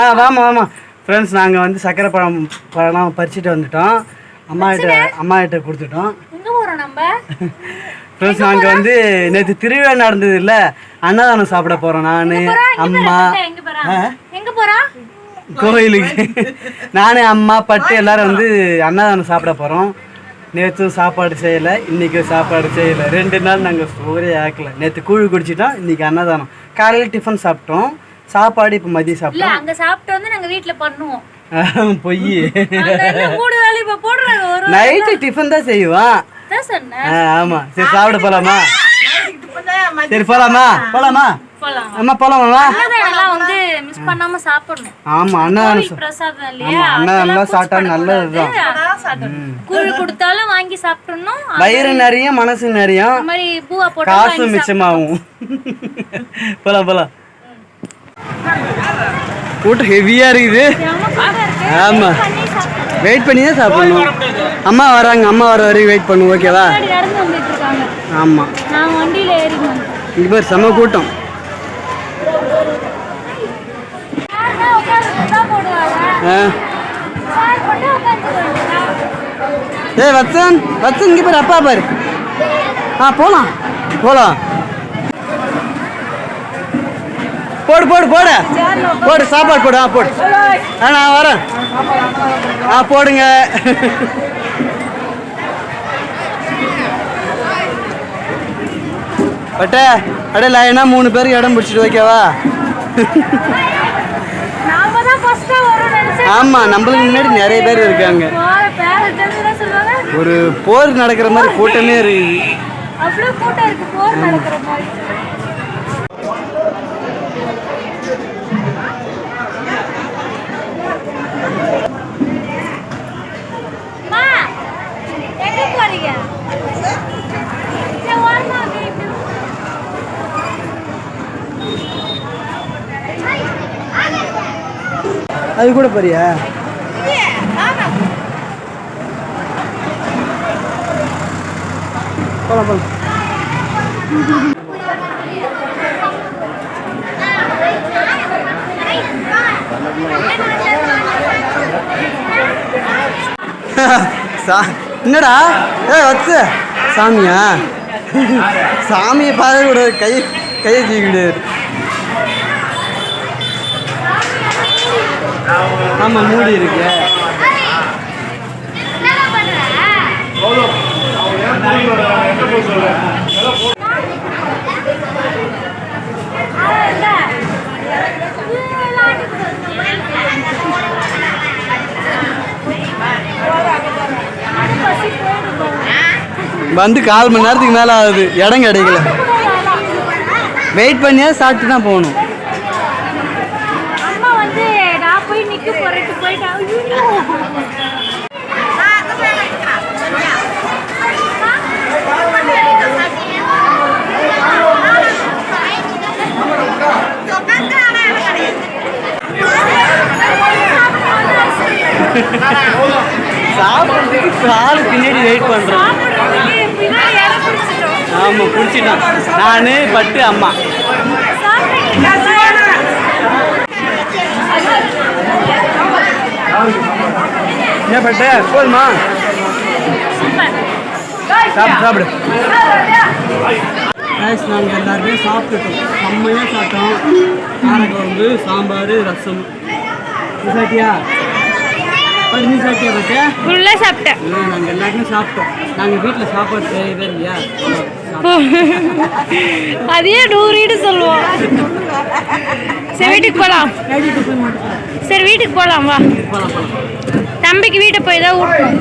ஆ வாமா வாமா ஃப்ரெண்ட்ஸ் நாங்கள் வந்து சக்கரை பழம் பழம் பறிச்சுட்டு வந்துட்டோம். அம்மா கிட்ட அம்மா கிட்ட கொடுத்துட்டோம் ஃப்ரெண்ட்ஸ் நாங்கள் வந்து நேற்று திருவிழா நடந்தது இல்லை. அன்னதானம் சாப்பிட போகிறோம் நான் அம்மா. கோயிலுக்கு. நானே அம்மா பட்டு எல்லாரும் வந்து அன்னதானம் சாப்பிட போகிறோம் நேற்றும் சாப்பாடு செய்யலை இன்றைக்கும் சாப்பாடு செய்யலை. ரெண்டு நாள் நாங்கள் ஒரே ஆக்கல. நேற்று கூழ் குடிச்சிட்டோம் இன்றைக்கி அன்னதானம். காலையில் டிஃபன் சாப்பிட்டோம். சாப்பாடு இப்போ மதியம் இல்ல சாப்பிட்டோம் அங்க சாப்பிட்டு வந்து நாங்க வீட்ல பண்ணுவோம். பொய். நைட்டு டிஃபன் தான் செய்வோம் தான் சொன்னேன். ஆ, ஆமா. சரி சாப்பிட போலாமா? சரி போலாமா? போலாமா? போலாம். அம்மா வந்து மிஸ் பண்ணாம சாப்பிடணும். ஆமா சா- பிரசாதம் இல்லையா? அன்னதானம்லாம் சாப்பிட்டா நல்லதுதான். கூழ் கொடுத்தாலும் வாங்கி சாப்பிடணும். வயிறு நிறைய மனசு நிறைய மாதிரி பூவா போட்டு காசு மிச்சமாகும். போலாம் போலாம். கூட்டம் ஹெவியா இருக்குது. ஆமா. வெயிட் பண்ணி தான் சாப்பிடணும். அம்மா வராங்க அம்மா வர வரைக்கும் வெயிட் பண்ணுவோம் ஓகேவா ஆமா. நான் வண்டியில ஏறி பேர் செம கூட்டம். ஏ ஆ. வத்சன் வத்சன் இங்கே பாரு அப்பா பாரு. ஆ போலாம். போகலாம் போடு போடு போடு. போடு சாப்பாடு போடு ஆ போடு. ஆ நான் வரேன். ஆ போடுங்க. பட்டே அடே லைனா மூணு பேருக்கு இடம் பிடிச்சிட்டு ஓகேவா? ஆமா நம்மளுக்கு முன்னாடி நிறைய பேர் இருக்காங்க. ஒரு போர் நடக்கிற மாதிரி கூட்டமே கூட்டம் இருக்கு போர் நடக்கிற மாதிரி அம்மா, எங்க போறீங்க சரி, ஓரமா வந்து இப்படி. அது கூட போறியா? போலாம் போலாம். சா என்னடா? ஏ வச்சு. சாமியா? சாமியை பாரு கூட கை கையை தூக்கிடாது ஆமாம் மூடி இருக்கு. வந்து கால் மணி நேரத்துக்கு மேலே ஆகுது. இடம் கிடைக்கல. வெயிட் பண்ணியா சாப்பிட்டு தான் போகணும் அம்மா வந்து நான் போய் நிக்க போறேன்னு போயிட்டா ஐயோ. சாப்பிட்றதுக்கு காலு பின்னாடி வெயிட் பண்ணுறேன் பின்னாடி பிடிச்சிட்டோம். நான் பட்டு அம்மா என்ன பட்டு போதுமா? சாப்பிடு சாப்பிடு. நாங்கள் எல்லாருமே சாப்பிட்டுட்டோம். செம்மையாக சாப்பிட்டோம். காரக்குழம்பு சாம்பார் ரசம். சாப்பிட்டியா? பட்டு நீ சாப்பிட்டியா பட்டு? ஃபுல்லா சாப்பிட்டேன். நாங்கள் எல்லாருமே சாப்பிட்டோம். நாங்கள் வீட்டில் சாப்பாடு செய்யவே இல்லையா? அதையே நூறு சொல்லுவோம். சரி வீட்டுக்கு போலாம். சரி வீட்டுக்கு போலாம் வா. போகலாம் போகலாம் தம்பிக்கு வீட்டை போய் தான் ஊட்டணும்